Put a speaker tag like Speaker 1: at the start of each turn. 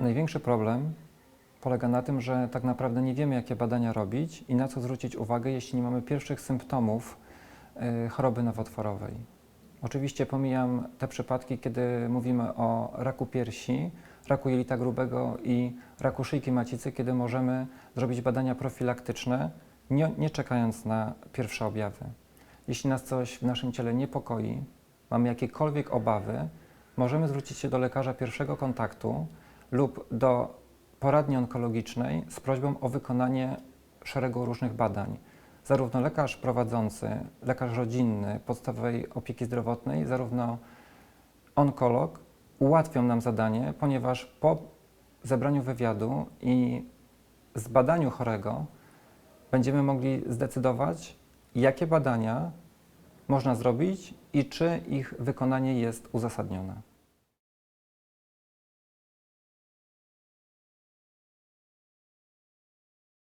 Speaker 1: Największy problem polega na tym, że tak naprawdę nie wiemy, jakie badania robić i na co zwrócić uwagę, jeśli nie mamy pierwszych symptomów y, choroby nowotworowej. Oczywiście pomijam te przypadki, kiedy mówimy o raku piersi, raku jelita grubego i raku szyjki macicy, kiedy możemy zrobić badania profilaktyczne, nie, nie czekając na pierwsze objawy. Jeśli nas coś w naszym ciele niepokoi, mamy jakiekolwiek obawy, możemy zwrócić się do lekarza pierwszego kontaktu lub do poradni onkologicznej z prośbą o wykonanie szeregu różnych badań. Zarówno lekarz prowadzący, lekarz rodzinny podstawowej opieki zdrowotnej, zarówno onkolog ułatwią nam zadanie, ponieważ po zebraniu wywiadu i zbadaniu chorego będziemy mogli zdecydować, jakie badania można zrobić i czy ich wykonanie jest uzasadnione.